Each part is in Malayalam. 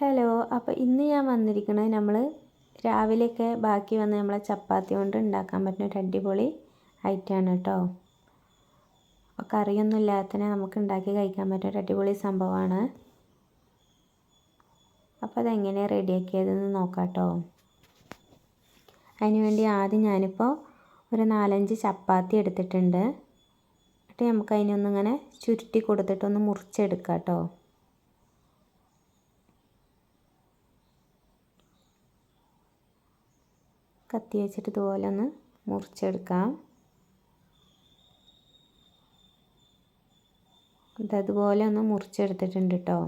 ഹലോ അപ്പോൾ ഇന്ന് ഞാൻ വന്നിരിക്കുന്നത് നമ്മൾ രാവിലെയൊക്കെ ബാക്കി വന്ന് നമ്മളെ ചപ്പാത്തി കൊണ്ട് ഉണ്ടാക്കാൻ പറ്റുന്ന ഒരു അടിപൊളി ഐറ്റമാണ് കേട്ടോ. അപ്പോൾ കറിയൊന്നും ഇല്ലാത്തതിനെ നമുക്ക് ഉണ്ടാക്കി കഴിക്കാൻ പറ്റുന്ന ഒരു അടിപൊളി സംഭവമാണ്. അപ്പോൾ അതെങ്ങനെയാണ് റെഡിയാക്കിയതെന്ന് നോക്കാം കേട്ടോ. അതിനുവേണ്ടി ആദ്യം ഞാനിപ്പോൾ ഒരു നാലഞ്ച് ചപ്പാത്തി എടുത്തിട്ടുണ്ട്. എന്നിട്ട് നമുക്ക് അതിനൊന്നിങ്ങനെ ചുരുട്ടി കൊടുത്തിട്ടൊന്ന് മുറിച്ചെടുക്കാം കേട്ടോ. കത്തി വെച്ചിട്ട് ഇതുപോലെ ഒന്ന് മുറിച്ചെടുക്കാം. ഇതതുപോലെ ഒന്ന് മുറിച്ചെടുത്തിട്ടുണ്ട് കേട്ടോ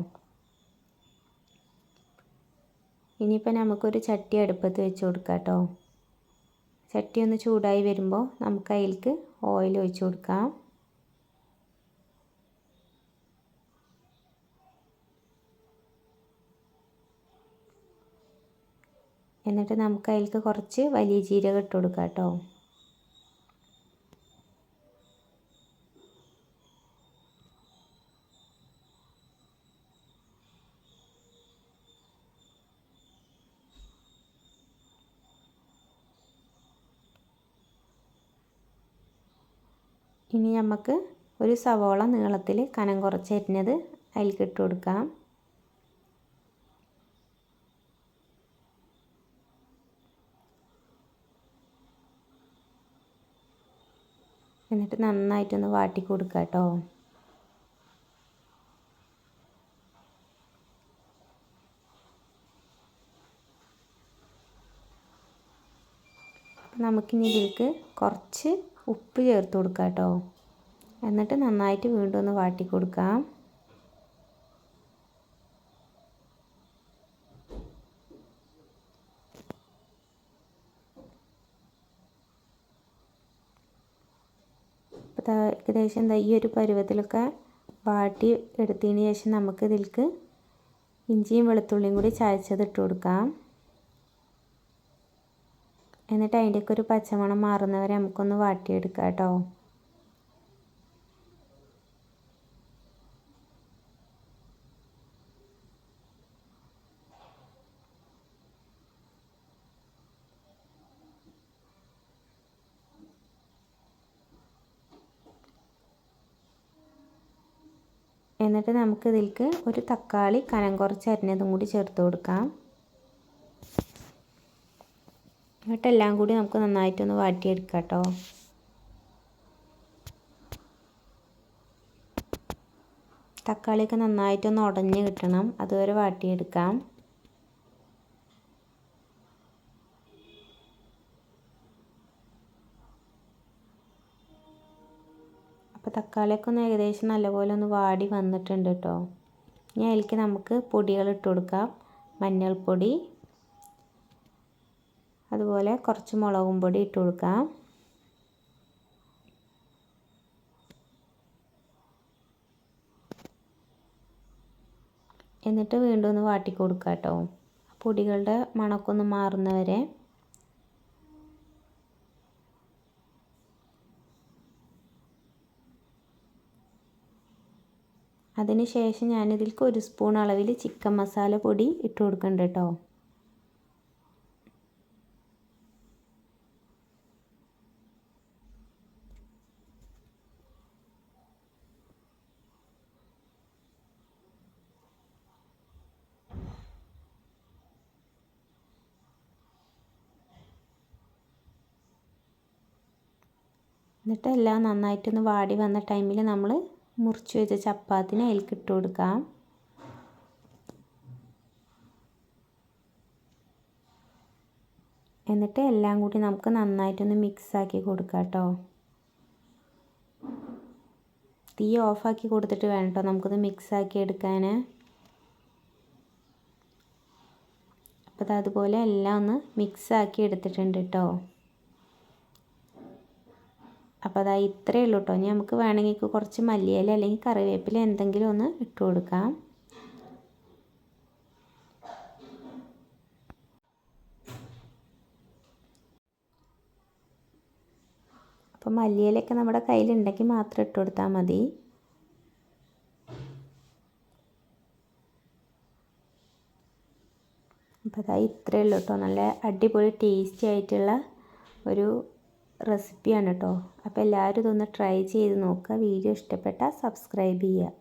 ഇനിയിപ്പോൾ നമുക്കൊരു ചട്ടി അടുപ്പത്ത് വെച്ച് കൊടുക്കാം കേട്ടോ ചട്ടി ഒന്ന് ചൂടായി വരുമ്പോൾ നമുക്ക് അതിലേക്ക് ഓയിൽ ഒഴിച്ച് കൊടുക്കാം. എന്നിട്ട് നമുക്ക് അതിലേക്ക് കുറച്ച് വലിയ ജീരകം ഇട്ട് കൊടുക്കാം കേട്ടോ. ഇനി നമുക്ക് ഒരു സവോള നീളത്തിൽ കനം കുറച്ച് അരിഞ്ഞത് അതിലേക്ക് ഇട്ട് കൊടുക്കാം. എന്നിട്ട് നന്നായിട്ടൊന്ന് വാട്ടി കൊടുക്കുക കേട്ടോ നമുക്കിനി ഇതിലേക്ക് കുറച്ച് ഉപ്പ് ചേർത്ത് കൊടുക്കാം കേട്ടോ എന്നിട്ട് നന്നായിട്ട് വീണ്ടും ഒന്ന് വാട്ടി കൊടുക്കാം. അപ്പോൾ ഏകദേശം എന്താ ഈ ഒരു പരുവത്തിലൊക്കെ വാട്ടി എടുത്തതിന് ശേഷം നമുക്ക് ഇതിലേക്ക് ഇഞ്ചിയും വെളുത്തുള്ളിയും കൂടി ചായച്ചത് ഇട്ട് കൊടുക്കാം. എന്നിട്ട് അതിന്റെയൊക്കെ ഒരു പച്ചമണം മാറുന്നവരെ നമുക്കൊന്ന് വാട്ടിയെടുക്കാം കേട്ടോ എന്നിട്ട് നമുക്ക് ഇതിലേക്ക് ഒരു തക്കാളി കനം കുറച്ച് അരിഞ്ഞതും കൂടി ചേർത്ത് കൊടുക്കാം. എന്നിട്ട് എല്ലാം കൂടി നമുക്ക് നന്നായിട്ടൊന്ന് വാട്ടിയെടുക്കാം കേട്ടോ തക്കാളിയൊക്കെ നന്നായിട്ടൊന്ന് ഉടഞ്ഞ് കിട്ടണം. അതുവരെ വാട്ടിയെടുക്കാം. അപ്പോൾ തക്കാളിയൊക്കെ ഒന്ന് ഏകദേശം നല്ലപോലെ ഒന്ന് വാടി വന്നിട്ടുണ്ട് കേട്ടോ ഇനി അതിലേക്ക് നമുക്ക് പൊടികൾ ഇട്ട് കൊടുക്കാം. മഞ്ഞൾപ്പൊടി അതുപോലെ കുറച്ച് മുളകും പൊടി ഇട്ട് കൊടുക്കാം. എന്നിട്ട് വീണ്ടും ഒന്ന് വാട്ടി കൊടുക്കാം കേട്ടോ പൊടികളുടെ മണക്കൊന്ന് മാറുന്നവരെ അതിന് ശേഷം ഞാനിതിലേക്ക് ഒരു സ്പൂൺ അളവിൽ ചിക്കൻ മസാല പൊടി ഇട്ട് കൊടുക്കുന്നുണ്ട് കേട്ടോ എന്നിട്ട് എല്ലാം നന്നായിട്ടൊന്ന് വാടി വന്ന ടൈമിൽ നമ്മൾ മുറിച്ച് വെച്ച ചപ്പാത്തിനെ അതിലേക്ക് ഇട്ട് കൊടുക്കാം. എന്നിട്ട് എല്ലാം കൂടി നമുക്ക് നന്നായിട്ടൊന്ന് മിക്സ് ആക്കി കൊടുക്കാം കേട്ടോ തീ ഓഫാക്കി കൊടുത്തിട്ട് വേണം കേട്ടോ മിക്സ് ആക്കി എടുക്കാൻ അപ്പോൾ അതുപോലെ എല്ലാം ഒന്ന് മിക്സ് ആക്കി എടുത്തിട്ടുണ്ട് കേട്ടോ അപ്പോൾ അതാ ഇത്രയേ ഉള്ളൂ കേട്ടോ ഇനി നമുക്ക് വേണമെങ്കിൽ കുറച്ച് മല്ലിയില അല്ലെങ്കിൽ കറിവേപ്പില എന്തെങ്കിലും ഒന്ന് ഇട്ട് കൊടുക്കാം. അപ്പോൾ മല്ലിയിലൊക്കെ നമ്മുടെ കയ്യിലുണ്ടെങ്കിൽ മാത്രം ഇട്ട് കൊടുത്താൽ മതി. അപ്പോൾ അതാ ഇത്രയേ ഉള്ളൂ കേട്ടോ നല്ല അടിപൊളി ടേസ്റ്റി ആയിട്ടുള്ള ഒരു റെസിപ്പിയാണ് കേട്ടോ. അപ്പോൾ എല്ലാവരും ഇതൊന്ന് ട്രൈ ചെയ്ത് നോക്കുക. വീഡിയോ ഇഷ്ടപ്പെട്ടാൽ സബ്സ്ക്രൈബ് ചെയ്യുക.